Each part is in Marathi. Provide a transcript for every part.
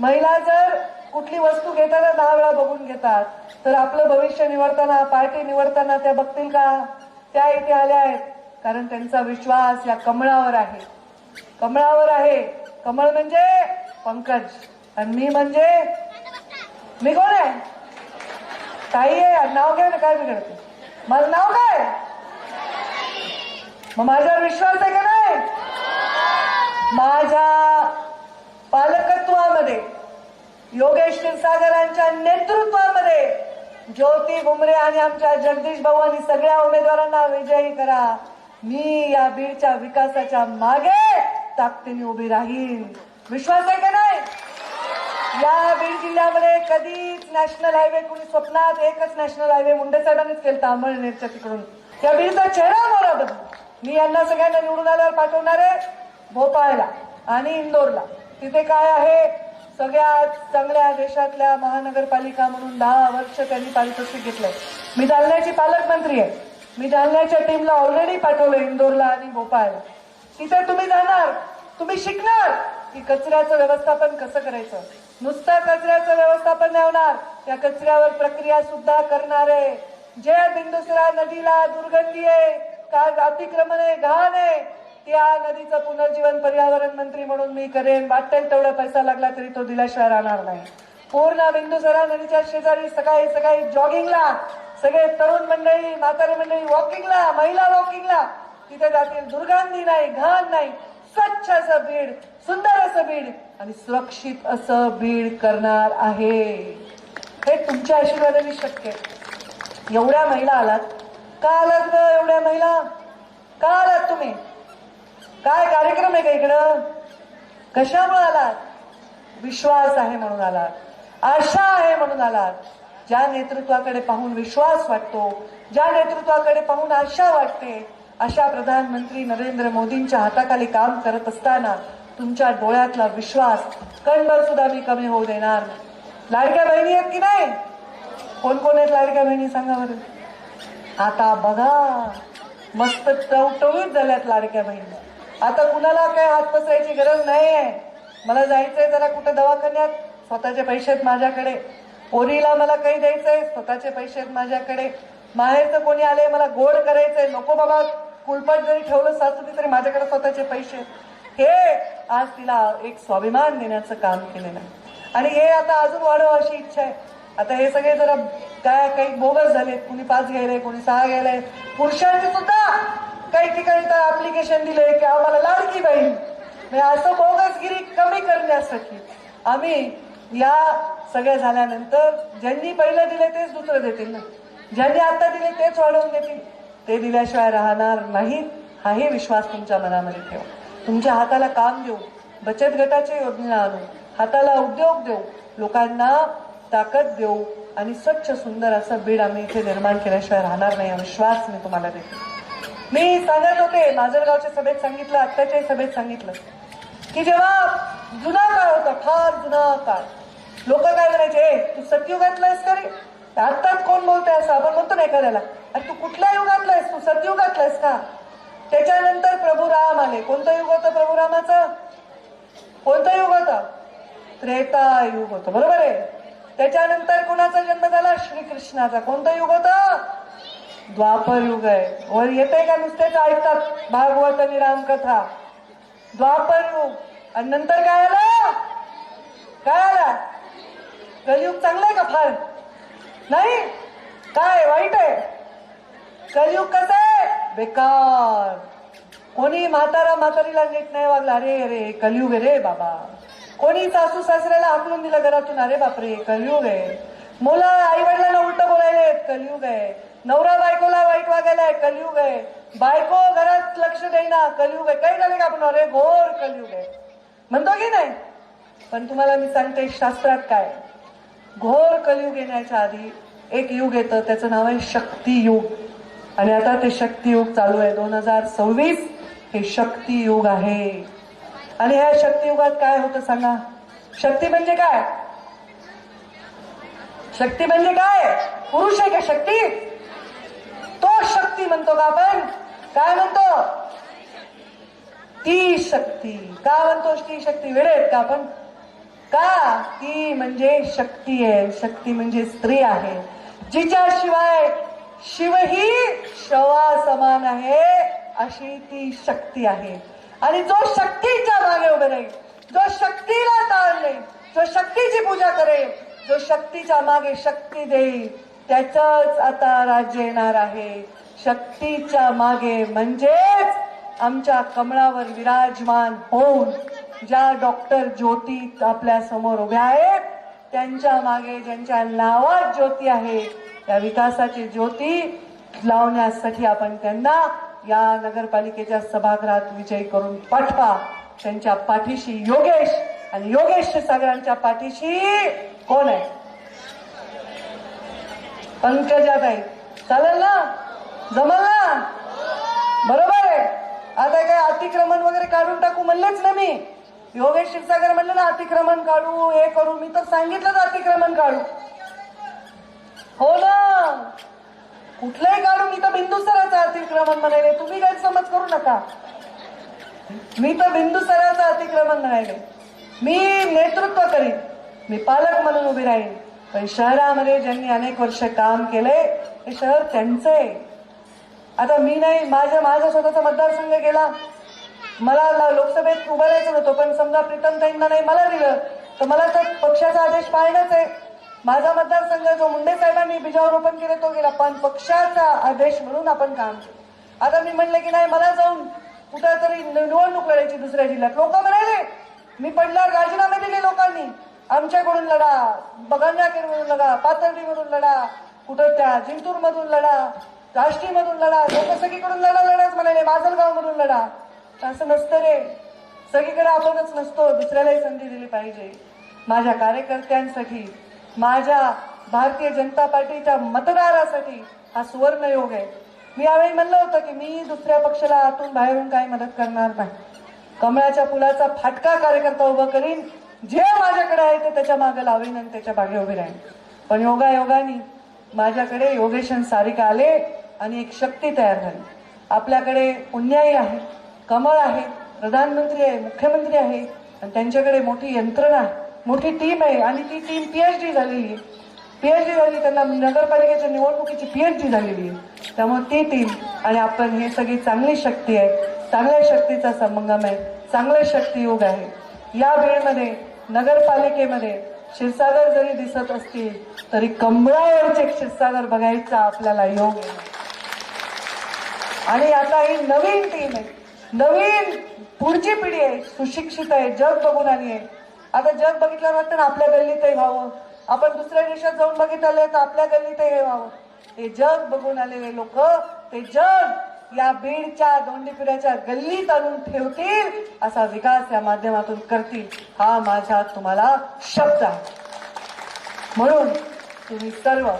महिला जर कुठली वस्तू घेताना दहा वेळा बघून घेतात तर आपलं भविष्य निवडताना पार्टी निवडताना त्या बघतील का? त्या इथे आल्या आहेत. कारण त्यांचा विश्वास या कमळावर आहे. कमळावर आहे. कमळ म्हणजे पंकज आणि मी म्हणजे मी कोण आहे? ताई आहे. नाव घ्या ना काय बिघडते? माझं नाव काय? मग माझ्यावर विश्वास आहे का नाही? माझ्या पालकत्वामध्ये योगेश क्षीरसागरांच्या नेतृत्वामध्ये ज्योती बुमरे आणि आमच्या जगदीश भाऊ आणि सगळ्या उमेदवारांना विजयी करा. मी या बीडच्या विकासाच्या मागे ताकदीने उभी राहील विश्वास आहे का नाही? या बीड जिल्ह्यामध्ये कधीच नॅशनल हायवे कुणी स्वप्नात एकच नॅशनल हायवे मुंडे साहेबांनीच केलं अमळनेरच्या तिकडून. त्या बीडचा चेहरा मोरा बघ. मी यांना सगळ्यांना निवडून आल्यावर पाठवणार आहे भोपाळला आणि इंदोरला. तिथे काय आहे? सगळ्यात चांगल्या देशातल्या महानगरपालिका म्हणून दहा वर्ष त्यांनी पारितोषिक घेतलंय. मी जालन्याची पालकमंत्री आहे. मी जालन्याच्या टीमला ऑलरेडी पाठवलं इंदोरला आणि भोपाळला तिथे तुम्ही जाणार. तुम्ही शिकणार की कचऱ्याचं व्यवस्थापन कसं करायचं. नुसतं कचऱ्याचं व्यवस्थापन नाही होणार. त्या कचऱ्यावर प्रक्रिया सुद्धा करणार. आहे जे बिंदुसरा नदीला दुर्गंधी आहे. का अतिक्रमण आहे? घाण आहे. या नदीचं पुनर्जीवन पर्यावरण मंत्री म्हणून मी करेन. वाटेल तेवढा पैसा लागला तरी तो दिल्याशिवाय राहणार नाही. पूर्ण बिंदुसरा नदीच्या शेजारी सकाळी सकाळी जॉगिंगला. सगळे तरुण मंडळी म्हातारी मंडळी वॉकिंगला महिला वॉकिंगला. तिथे जातील दुर्गंधी नाही घाण नाही. स्वच्छ असं बीड सुंदर असं बीड आणि सुरक्षित असं बीड करणार आहे. हे तुमच्या आशीर्वादाने शक्य एवढ्या महिला आलात. का आलात ग एवढ्या महिला? का आलात तुम्ही? काय कार्यक्रम आहे का इकडं? कशामुळे आलात? विश्वास आहे म्हणून आलात. आशा आहे म्हणून आलात. ज्या नेतृत्वाकडे पाहून विश्वास वाटतो ज्या नेतृत्वाकडे पाहून आशा वाटते अशा प्रधानमंत्री नरेंद्र मोदींच्या हाताखाली काम करत असताना तुमच्या डोळ्यातला विश्वास कणभर सुद्धा मी कमी होऊ देणार लाडक्या बहिणी आहेत की नाही? कोण कोण आहेत लाडक्या बहिणी सांगा बरं. आता बघा मस्त टवटवीत झाल्यात लाडक्या बहिणी. आता कुणाला काय हात पसरायची गरज नाही आहे मला जायचंय जरा कुठे दवाखान्यात स्वतःचे पैसे आहेत माझ्याकडे. पोरीला मला काही द्यायचंय स्वतःचे पैसे आहेत माझ्याकडे. माहेरचं कोणी आले मला गोड करायचंय. नको बाबा कुलपट जरी ठेवलं सासूनी तरी माझ्याकडे स्वतःचे पैसे. हे आज तिला एक स्वाभिमान देण्याचं काम केलेलं आहे. आणि हे आता अजून वाढव अशी इच्छा आहे. आता हे सगळे जरा काय काही बोगस झालेत. कुणी पाच घ्यायलाय कुणी सहा घ्यायलाय. पुरुषांचे सुद्धा काही ठिकाणी तर अप्लिकेशन दिलंय की आम्हाला लाडकी बहीण. म्हणजे असं बोगसगिरी कमी करण्यासाठी आम्ही या सगळ्या झाल्यानंतर ज्यांनी पहिलं दिले तेच दुसरं देतील ना. ज्यांनी आता दिले तेच वाढवून देतील. ते दिल्याशिवाय राहणार नाही हाही विश्वास तुमच्या मनामध्ये ठेवा. तुमच्या हाताला काम देऊ. बचत गटाच्या योजना आणू. हाताला उद्योग देऊ. लोकांना ताकद देऊ. आणि स्वच्छ सुंदर असं बीड आम्ही इथे निर्माण केल्याशिवाय राहणार नाही. हा विश्वास मी तुम्हाला देते. मी सांगत होते माजलगावच्या सभेत सांगितलं आत्ताच्याही सभेत सांगितलं की जेव्हा जुना काळ होता फार जुना काळ लोक काय म्हणायचे तू सतयुगातला आहेस का रे? आत्ताच कोण बोलतोय असं? आपण म्हणतो ना एखाद्याला अरे तू कुठल्या युगातला आहेस तू सतयुगातला आहेस का? त्याच्यानंतर प्रभू राम आले. कोणतं युग होतं प्रभू रामाचं कोणतं युग होतं? त्रेता युग होतं. बरोबर आहे? त्याच्यानंतर कोणाचा जन्म झाला? श्रीकृष्णाचा. कोणतं युग होतं? द्वापर युग आहे. वर येते का नुसतेच ऐकतात? भागवत आणि रामकथा. द्वापर युग आणि नंतर काय आलं? काय आला? कलियुग चांगलं आहे का फार? नाही? काय वाईट आहे? कलियुग कसं आहे? बेकार. कोणी म्हातारा म्हातारीला नीट नाही वागला. अरे अरे कलियुग आहे रे बाबा. कोणी सासू सासऱ्याला हाकलून दिलं घरातून? अरे बापरे कलियुग आहे. मुलं आई वडिलांना उलट बोलायले कलियुग आहे. नवरा बायकोला वाईट वागायला आहे कलयुग. आहे बायको घरात लक्ष देईना कलयुग. आहे काही झाले का आपण? अरे घोर कलयुग. आहे म्हणतो की नाही? पण तुम्हाला मी सांगते शास्त्रात काय? घोर कलयुग येण्याच्या आधी एक युग येतं त्याचं नाव आहे शक्ती युग. आणि आता ते शक्ती युग चालू आहे. दोन हजार सव्वीस हे शक्ती युग आहे. आणि ह्या शक्तियुगात काय होतं सांगा? शक्ती म्हणजे काय? शक्ती म्हणजे काय? पुरुष आहे का शक्ती? तो शक्ती म्हणतो का आपण? काय म्हणतो? ती शक्ती. का म्हणतो ती शक्ती? वेळेत आहेत का आपण? का? ती म्हणजे शक्ती आहे. शक्ती म्हणजे स्त्री आहे. जिच्याशिवाय शिवही शवा समान आहे अशी ती शक्ती आहे. आणि जो शक्तीच्या मागे उभे राहील जो शक्तीला ताळले जो शक्तीची पूजा करेल जो शक्तीच्या मागे शक्ती देईल त्याचाच आता राज्य येणार आहे. शक्तीच्या मागे म्हणजेच आमच्या कमळावर विराजमान होऊन ज्या डॉक्टर ज्योती आपल्यासमोर उभ्या आहेत त्यांच्या मागे ज्यांच्या नावात ज्योती आहे त्या विकासाची ज्योती लावण्यासाठी आपण त्यांना या नगरपालिकेच्या सभागृहात विजयी करून पाठवा. त्यांच्या पाठीशी योगेश आणि योगेश सागरांच्या पाठीशी कोण आहे? पंकजाताई चालेल ना? जमल ना? बरोबर आहे. आता काय अतिक्रमण वगैरे काढून टाकू म्हणलेच ना मी. योगेश क्षीरसागर म्हणलं ना अतिक्रमण काढू हे करू. मी तर सांगितलंच अतिक्रमण काढू. हो ना? कुठलंही काढू मी तर बिंदुसराचं अतिक्रमण म्हणाले तुम्ही काही समज करू नका. मी तर बिंदुसराचं अतिक्रमण म्हणाले मी नेतृत्व करीन. मी पालक म्हणून उभी राहीन. पण शहरामध्ये ज्यांनी अनेक वर्ष काम केले हे शहर त्यांचं आहे. आता मी नाही माझ्या माझा स्वतःचा मतदारसंघ गेला. मला लोकसभेत उभं राहायचं नव्हतं पण समजा प्रीतमताईंना नाही मला दिलं तर मला तर पक्षाचा आदेश पाळणंच आहे. माझा मतदारसंघ जो मुंडे साहेबांनी बीजारोपण केलं तो गेला. पण पक्षाचा आदेश म्हणून आपण काम केलं. आता मी म्हणलं की नाही मला जाऊन कुठं तरी निवडणूक लढायची दुसऱ्या जिल्ह्यात. लोक म्हणाले मी पडल्यावर राजीनामे दिले लोकांनी. आमच्याकडून लढा बगंजाखेडमधून लढा पाथर्डीमधून लढा कुठं त्या जिंतूर मधून लढा राष्ट्रीयमधून लढा लोक सगळीकडून लढा लढाच म्हणाले माजलगाव मधून लढा. असं नसतं रे. सगळीकडे आपणच नसतो दुसऱ्यालाही संधी दिली पाहिजे. माझ्या कार्यकर्त्यांसाठी माझ्या भारतीय जनता पार्टीच्या मतदारासाठी हा सुवर्ण योग आहे. मी यावेळी म्हणलं होतं की मी दुसऱ्या पक्षाला आतून बाहेरून काही मदत करणार नाही. कमळाच्या फुलाचा फाटका कार्यकर्ता उभा करीन जे माझ्याकडे आहे ते त्याच्यामागे लावेन आणि त्याच्यामागे उभे राहीन. पण योगा योगानी माझ्याकडे योगेशन सारिका आले आणि एक शक्ती तयार झाली. आपल्याकडे पुण्याई आहे कमळ आहे प्रधानमंत्री आहे मुख्यमंत्री आहे आणि त्यांच्याकडे मोठी यंत्रणा आहे मोठी टीम आहे आणि ती टीम पीएचडी झालेली आहे. पीएचडी झाली त्यांना नगरपालिकेच्या निवडणुकीची पीएचडी झालेली आहे. त्यामुळे ती टीम आणि आपण हे सगळी चांगली शक्ती आहे. चांगल्या शक्तीचा संगम आहे. चांगले शक्तियोग आहे. या वेळेमध्ये नगरपालिकेमध्ये क्षीरसागर जरी दिसत असतील तरी कमळावरचे क्षीरसागर बघायचा आपल्याला योग आहे. आणि आता ही नवीन टीम आहे. नवीन पुढची पिढी आहे सुशिक्षित आहे जग बघून आली आहे. आता जग बघितल्यावर वाटतं ना आपल्या गल्लीतही व्हावं. आपण दुसऱ्या देशात जाऊन बघितलं तर आपल्या गल्लीतही हे व्हावं. हे जग बघून आलेले लोक ते जग या बीडच्या दोंडीपुऱ्याच्या गल्लीत आणून ठेवतील असा विकास या माध्यमातून करतील हा माझा तुम्हाला शब्द आहे. म्हणून तुम्ही सर्व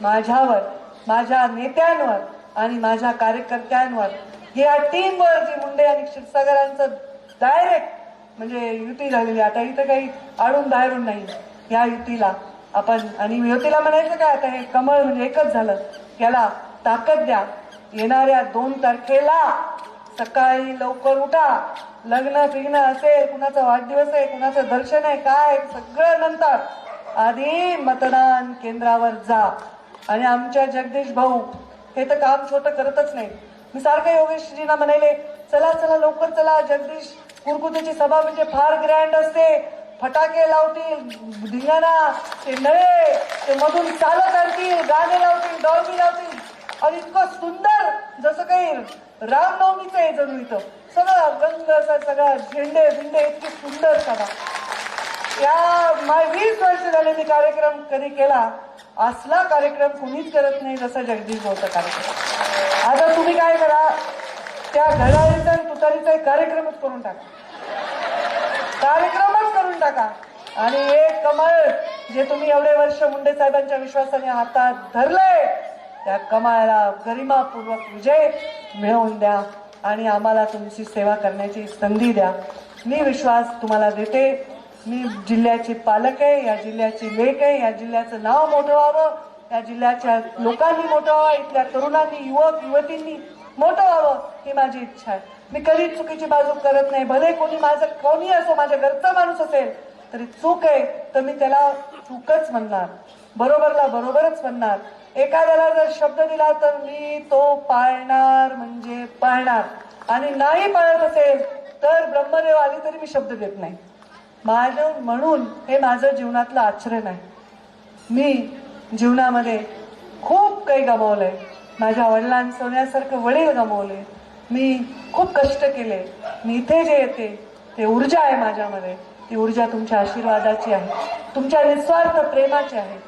माझ्यावर माझ्या नेत्यांवर आणि माझ्या कार्यकर्त्यांवर या टीमवर जी मुंडे आणि क्षीरसागरांचं डायरेक्ट म्हणजे युती झालेली आता इथं काही आडून बाहेरून नाही. या युतीला आपण आणि युतीला म्हणायचं काय? आता हे कमळ म्हणजे एकच झालं. याला ताकद द्या. येणाऱ्या दोन तारखेला सकाळी लवकर उठा. लग्न फिग्न असेल कुणाचा वाढदिवस आहे कुणाचं दर्शन आहे काय सगळं नंतर आधी मतदान केंद्रावर जा. आणि आमच्या जगदीश भाऊ हे तर काम छोटं करतच नाही. मी सारखं योगेशजींना म्हणाले चला चला लवकर चला जगदीश. कुरकुतीची सभा म्हणजे फार ग्रँड असते. फटाके लावतील धिंगाणा ते नळे ते मधून चालत आणतील गाणे लावतील डॉल्बी लावतील. आणि इतकं सुंदर जसं काही रामनवमीच आहे जणू इथं सगळं रंग असा सगळा झेंडे झेंडे इतकी सुंदर सगळा. या मा- वीस वर्ष झाले मी कार्यक्रम कधी केला असला कार्यक्रम कुणीच करत नाही जसा जगदीश भाऊचा कार्यक्रम. आता तुम्ही काय करा त्या घड्याळीचा आणि तुतारीचा एक कार्यक्रमच करून टाका. कार्यक्रमच करून टाका. आणि एक कमळ जे तुम्ही एवढे वर्ष मुंडे साहेबांच्या विश्वासाने हातात धरले त्या कमाला गरिमापूर्वक विजय मिळवून द्या आणि आम्हाला तुमची सेवा करण्याची संधी द्या. मी विश्वास तुम्हाला देते. मी जिल्ह्याची पालक आहे या जिल्ह्याची लेख आहे या जिल्ह्याचं नाव मोठं व्हावं या जिल्ह्याच्या लोकांनी मोठं व्हावं इथल्या तरुणांनी युवक युवतींनी मोठं व्हावं ही माझी इच्छा आहे. मी कधीच चुकीची बाजू करत नाही. भले कोणी माझं कोणी असो माझ्या घरचा माणूस असेल तरी चूक आहे तर मी त्याला चूकच म्हणणार. बरोबरला बरोबरच म्हणणार. एखाद्याला जर शब्द दिला तर मी तो पाळणार म्हणजे पाळणार. आणि नाही पाळत असेल तर ब्रह्मदेव आली तरी मी शब्द देत नाही. माझं म्हणून हे माझं जीवनातलं आचरण आहे. मी जीवनामध्ये खूप काही गमावलंय. माझ्या वडिलां सोन्यासारखं वडील गमावले मी खूप कष्ट केले. मी इथे जे येते ते ऊर्जा आहे माझ्यामध्ये. ती ऊर्जा तुमच्या आशीर्वादाची आहे. तुमच्या निस्वार्थ प्रेमाची आहे.